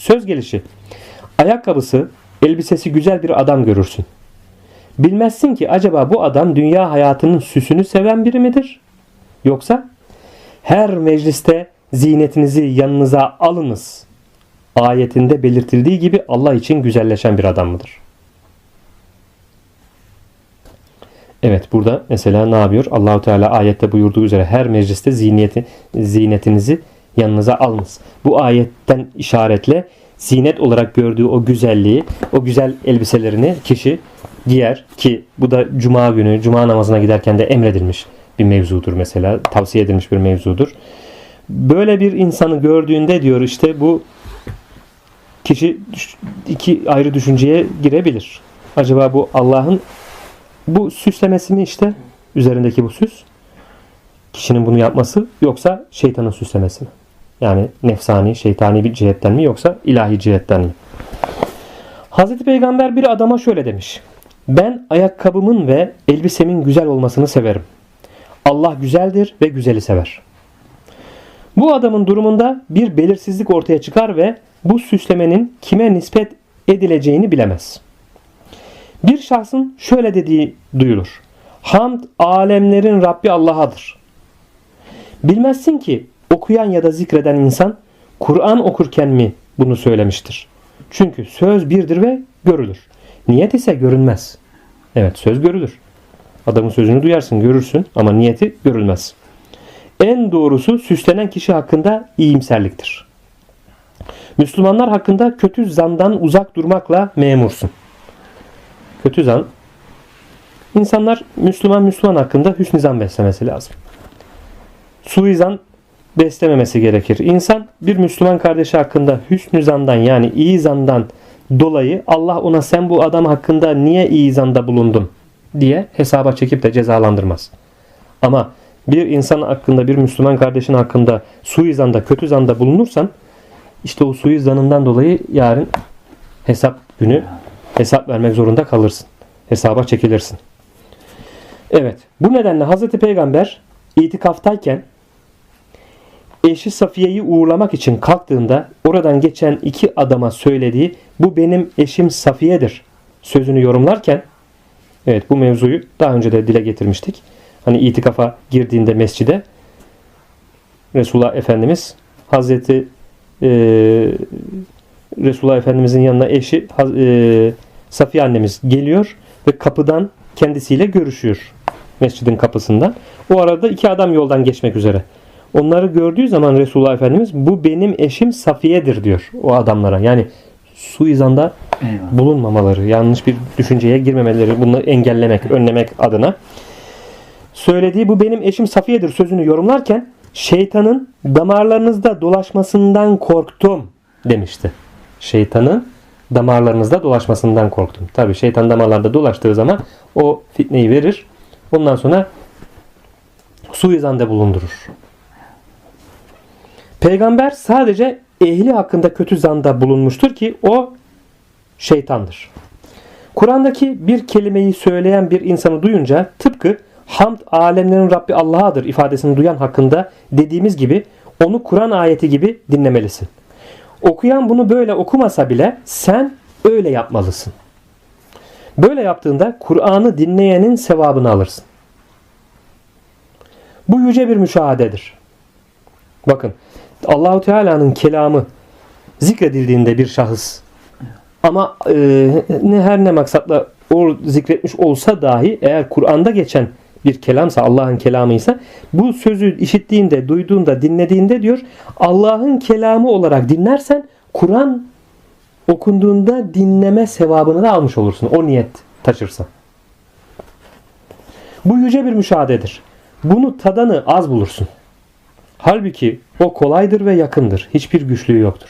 Söz gelişi. Ayakkabısı, elbisesi güzel bir adam görürsün. Bilmezsin ki acaba bu adam dünya hayatının süsünü seven biri midir? Yoksa her mecliste zinetinizi yanınıza alınız ayetinde belirtildiği gibi Allah için güzelleşen bir adam mıdır? Evet burada mesela ne yapıyor? Allahu Teala ayette buyurduğu üzere her mecliste ziyneti, zinetinizi yanınıza alınız. Bu ayetten işaretle zinet olarak gördüğü o güzelliği, o güzel elbiselerini kişi giyer ki bu da cuma günü, cuma namazına giderken de emredilmiş bir mevzudur mesela. Tavsiye edilmiş bir mevzudur. Böyle bir insanı gördüğünde diyor işte bu kişi iki ayrı düşünceye girebilir. Acaba bu Allah'ın bu süslemesi mi işte üzerindeki bu süs kişinin bunu yapması yoksa şeytanın süslemesi mi? Yani nefsani, şeytani bir cihetten mi yoksa ilahi cihetten mi? Hazreti Peygamber bir adama şöyle demiş. Ben ayakkabımın ve elbisemin güzel olmasını severim. Allah güzeldir ve güzeli sever. Bu adamın durumunda bir belirsizlik ortaya çıkar ve bu süslemenin kime nispet edileceğini bilemez. Bir şahsın şöyle dediği duyulur. Hamd alemlerin Rabbi Allah'adır. Bilmezsin ki okuyan ya da zikreden insan Kur'an okurken mi bunu söylemiştir. Çünkü söz birdir ve görülür. Niyet ise görünmez. Evet söz görülür. Adamın sözünü duyarsın, görürsün ama niyeti görülmez. En doğrusu süslenen kişi hakkında iyimserliktir. Müslümanlar hakkında kötü zandan uzak durmakla memursun. Kötü zan İnsanlar Müslüman Müslüman hakkında hüsnü zan beslemesi lazım. Suizan beslememesi gerekir. İnsan bir Müslüman kardeşi hakkında hüsnü zandan yani iyi zandan dolayı Allah ona sen bu adam hakkında niye iyi zanda bulundun diye hesaba çekip de cezalandırmaz. Ama bir insan hakkında bir Müslüman kardeşin hakkında suizanda kötü zanda bulunursan işte o suizanından dolayı yarın hesap günü hesap vermek zorunda kalırsın. Hesaba çekilirsin. Evet. Bu nedenle Hazreti Peygamber itikaftayken eşi Safiye'yi uğurlamak için kalktığında oradan geçen iki adama söylediği bu benim eşim Safiye'dir sözünü yorumlarken evet bu mevzuyu daha önce de dile getirmiştik. Hani itikafa girdiğinde mescide Resulullah Efendimiz Hazreti e, Resulullah Efendimizin yanına eşi e, Safiye annemiz geliyor ve kapıdan kendisiyle görüşüyor mescidin kapısından. O arada iki adam yoldan geçmek üzere. Onları gördüğü zaman Resulullah Efendimiz bu benim eşim Safiye'dir diyor o adamlara. Yani suizanda Eyvallah. bulunmamaları, yanlış bir düşünceye girmemeleri, bunu engellemek, önlemek adına. Söylediği bu benim eşim Safiye'dir sözünü yorumlarken şeytanın damarlarınızda dolaşmasından korktum demişti. Şeytanın damarlarınızda dolaşmasından korktum. Tabi şeytan damarlarda dolaştığı zaman o fitneyi verir. Ondan sonra suizanda bulundurur. Peygamber sadece ehli hakkında kötü zanda bulunmuştur ki o şeytandır. Kur'an'daki bir kelimeyi söyleyen bir insanı duyunca tıpkı hamd alemlerin Rabbi Allah'adır ifadesini duyan hakkında dediğimiz gibi onu Kur'an ayeti gibi dinlemelisin. Okuyan bunu böyle okumasa bile sen öyle yapmalısın. Böyle yaptığında Kur'an'ı dinleyenin sevabını alırsın. Bu yüce bir müşahadedir. Bakın Allahu Teala'nın kelamı zikredildiğinde bir şahıs ama e, ne her ne maksatla o zikretmiş olsa dahi eğer Kur'an'da geçen bir kelamsa Allah'ın kelamıysa bu sözü işittiğinde, duyduğunda, dinlediğinde diyor Allah'ın kelamı olarak dinlersen Kur'an okunduğunda dinleme sevabını da almış olursun. O niyet taşırsa. Bu yüce bir müşahededir. Bunu tadanı az bulursun. Halbuki o kolaydır ve yakındır. Hiçbir güçlüğü yoktur.